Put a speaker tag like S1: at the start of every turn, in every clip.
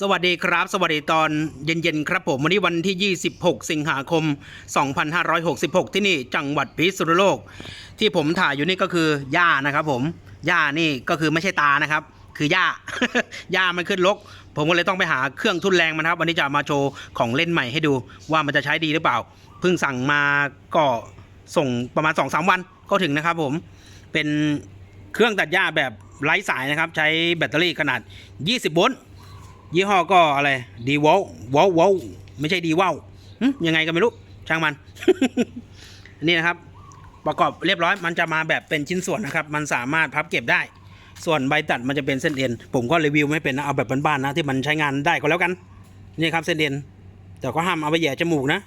S1: สวัสดีครับ สวัสดีตอนเย็นๆครับผมวันนี้วันที่ 26 สิงหาคม 2566 ที่นี่จังหวัดพิษณุโลก ที่ผมถ่ายอยู่นี่ก็คือย่านะครับผมย่านี่ก็คือไม่ใช่ตานะครับ คือย่าย่ามันขึ้นลกผมก็เลยต้องไปหาเครื่องทุนแรงมันครับ วันนี้จะมาโชว์ของเล่นใหม่ให้ดูว่ามันจะใช้ดีหรือเปล่าเพิ่งสั่งมาก็ส่งประมาณ 2-3 วันก็ถึงนะครับผมเป็นเครื่องตัดหญ้าแบบไร้สายนะครับ ใช้แบตเตอรี่ขนาด 20 โวลต์ ยี่ห้อก็อะไรดีวอลวอลวอลไม่ใช่ดีวอลยังไงก็ไม่รู้ ช่างมัน นี่นะครับ ประกอบเรียบร้อย มันจะมาแบบเป็นชิ้นส่วนนะครับ มันสามารถพับเก็บได้ ส่วนใบตัดมันจะเป็นเส้นเอ็น ผมก็รีวิวไม่เป็นนะ เอาแบบบ้านๆนะ ที่มันใช้งานได้ก็แล้วกัน นี่ครับเส้นเอ็น แต่ก็ห้ามเอาไปแย่จมูกนะ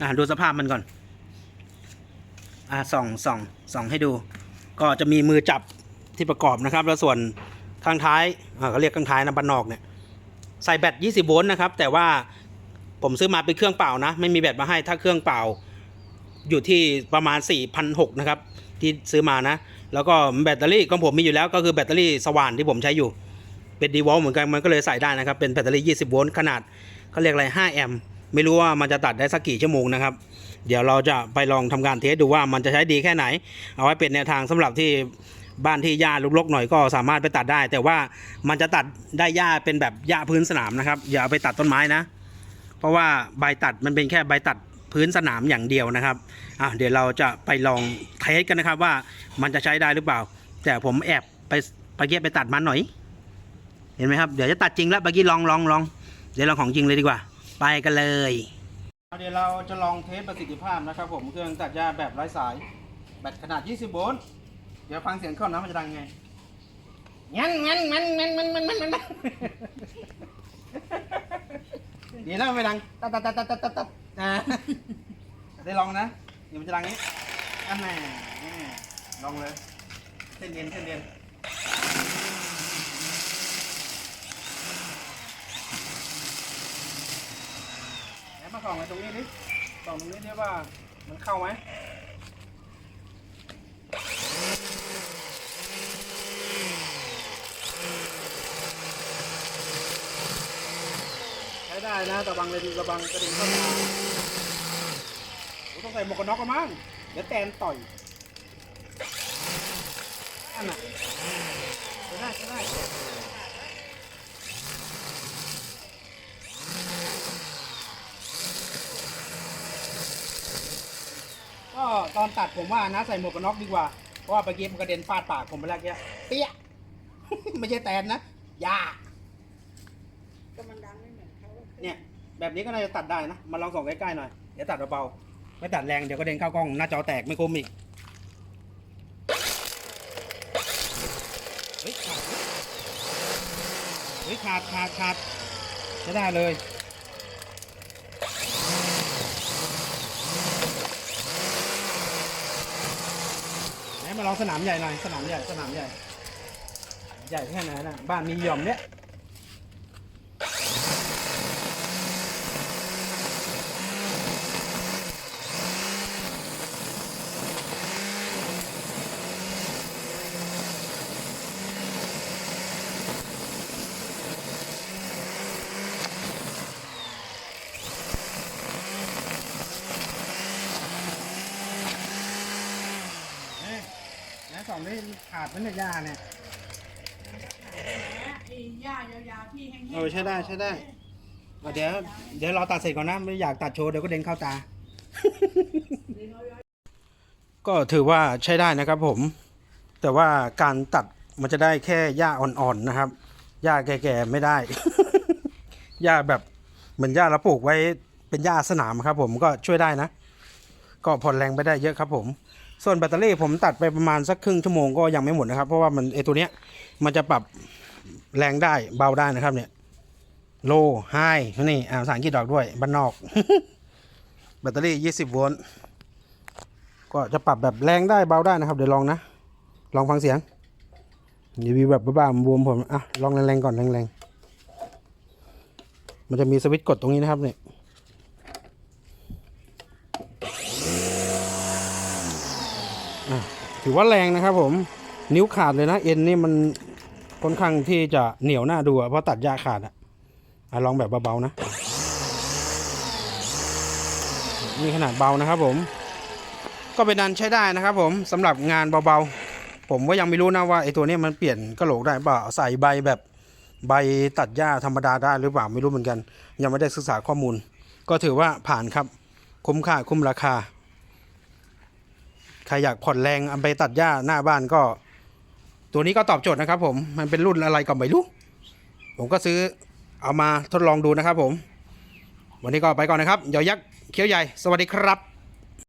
S1: อ่าดูสภาพมันก่อน อ่าส่องส่องส่องให้ดู ก็จะมีมือจับที่ประกอบนะครับ แล้วส่วน ข้างท้ายเขาเรียกข้างท้ายนะบันนอกเนี่ยใส่แบต 20 โวลต์นะครับ แต่ว่าผมซื้อมาเป็นเครื่องเปล่านะ ไม่มีแบตมาให้ถ้าเครื่องเปล่า อยู่ที่ประมาณ 4,600นะครับ ที่ซื้อมานะ แล้วก็แบตเตอรี่ของผมมีอยู่แล้วก็คือแบตเตอรี่สว่านที่ผมใช้อยู่ เป็นดีวอลเหมือนกันมันก็เลยใส่ได้นะครับ เป็นแบตเตอรี่ 20 โวลต์ขนาดเขาเรียกอะไร 5 แอมป์ไม่รู้ว่ามันจะตัดได้สักกี่ชั่วโมงนะครับ เดี๋ยวเราจะไปลองทำการเทสดูว่ามันจะใช้ดีแค่ไหน เอาไว้เป็นแนวทางสำหรับที่ บ้านที่หญ้าลุกๆหน่อยก็สามารถไปตัดได้ แต่ว่ามันจะตัดได้หญ้าเป็นแบบหญ้าพื้นสนามนะครับ อย่าเอาไปตัดต้นไม้นะ เพราะว่าใบตัดมันเป็นแค่ใบตัดพื้นสนามอย่างเดียวนะครับอะเดี๋ยวเราจะไปลองเทสกันนะครับว่ามันจะใช้ได้หรือเปล่า แต่ผมแอบไปไปเกียไปตัดมันหน่อย เห็นไหมครับ เดี๋ยวจะตัดจริงแล้วเมื่อกี้ลองลองลองเดี๋ยวลองของจริงเลยดีกว่า ไปกันเลยเดี๋ยวเราจะลองเทสประสิทธิภาพนะครับผมเครื่องตัดหญ้าแบบไร้สาย แบตขนาด 20 โวลต์ เดี๋ยวฟังเสียงเครื่องนะมันจะดังไงงั้นงั้นงั้นงั้นงั้นงั้นงั้นงั้นดีแล้วไม่ดังตัดตัดตัดตัดตัดตัดตัดอ่าได้ลองนะเดี๋ยวมันจะดังนี้อันแน่นี่ลองเลยเส้นเย็นเส้นเย็นไหนมาส่องไอ้ตรงนี้ดิส่องตรงนี้ดิว่ามันเข้าไหมใช้ได้ นะระวังเลยระวังกระดิ่งเข้าตาต้องใส่หมวกกันน็อกกันมั้งเดี๋ยวแตนต่อยอันน่ะใช้ได้ใช้ได้ก็ตอนตัดผมว่านะใส่หมวกกันน็อกดีกว่า เพราะว่าเมื่อกี้มันกระเด็นฟาดปากผมไปแล้วเกี้ยเปี้ย ไม่ใช่แตนนะยา
S2: ก็มันดัง เนี่
S1: ย แบบนี้ก็น่าจะตัดได้นะ มาลองส่องใกล้ๆหน่อย เดี๋ยวตัดเบาๆไม่ตัดแรงเดี๋ยวกระเด็นเข้ากล้องหน้าจอแตกไม่คมอีกเฮ้ยขาดเฮ้ยขาดขาดขาดใช้ได้เลยไหนมาลองสนามใหญ่หน่อยสนามใหญ่สนามใหญ่ใหญ่แค่ไหนนะบ้านมีหย่อมเนี้ย เอ้ย แล้วสองนี่ขาดมันเนี่ยยาเนี่ย
S2: ไอ้หญ้ายาวๆที่แห้งๆ
S1: เออใช่ได้ใช่ได้เอาเดี๋ยวเดี๋ยวเราตัดเสร็จก่อนนะไม่อยากตัดโชว์เดี๋ยวก็เด้งเข้าตา ก็ถือว่าใช้ได้นะครับผม แต่ว่าการตัดมันจะได้แค่หญ้าอ่อนๆนะครับหญ้าแก่ๆไม่ได้ หญ้าแบบเหมือนหญ้าเราปลูกไว้เป็นหญ้าสนามครับ ผมก็ช่วยได้นะ ก็ผ่อนแรงไปได้เยอะครับผม ส่วนแบตเตอรี่ผมตัดไปประมาณสักครึ่งชั่วโมงก็ยังไม่หมดนะครับ เพราะว่ามันไอตัวเนี้ยมันจะปรับแรงได้เบาได้นะครับเนี่ยโลไฮนี่อ่านภาษาอังกฤษออกด้วยบ้านนอก แบตเตอรี่ 20 โวลต์ก็จะปรับแบบแรงได้เบาได้นะครับ เดี๋ยวลองนะ ลองฟังเสียงรีวิวแบบบ้าๆบวมผมอะลองแรงๆก่อนแรงๆมันจะมีสวิตช์กดตรงนี้นะครับเนี่ย อะ ถือว่าแรงนะครับผมนิ้วขาดเลยนะเอ็นนี่มันค่อนข้างที่จะเหนียวหน้าดูอะเพราะตัดหญ้าขาดอะอะลองแบบเบาๆนะนี่ขนาดเบานะครับผม ก็เป็นนันใช้ได้นะครับผมสำหรับงานเบาๆ ผมก็ยังไม่รู้นะว่าไอ้ตัวนี้มันเปลี่ยนกระโหลกได้เปล่าใส่ใบแบบใบตัดหญ้าธรรมดาได้หรือเปล่าไม่รู้เหมือนกัน ยังไม่ได้ศึกษาข้อมูล ก็ถือว่าผ่านครับคุ้มค่าคุ้มราคา ใครอยากผ่อนแรงเอาไปตัดหญ้าหน้าบ้านก็ ตัวนี้ก็ตอบโจทย์นะครับ ผมมันเป็นรุ่นอะไรก็ไม่รู้ผมก็ซื้อเอามาทดลองดูนะครับ ผม วันนี้ก็ไปก่อนนะครับยอยักษ์เขียวใหญ่ สวัสดีครับ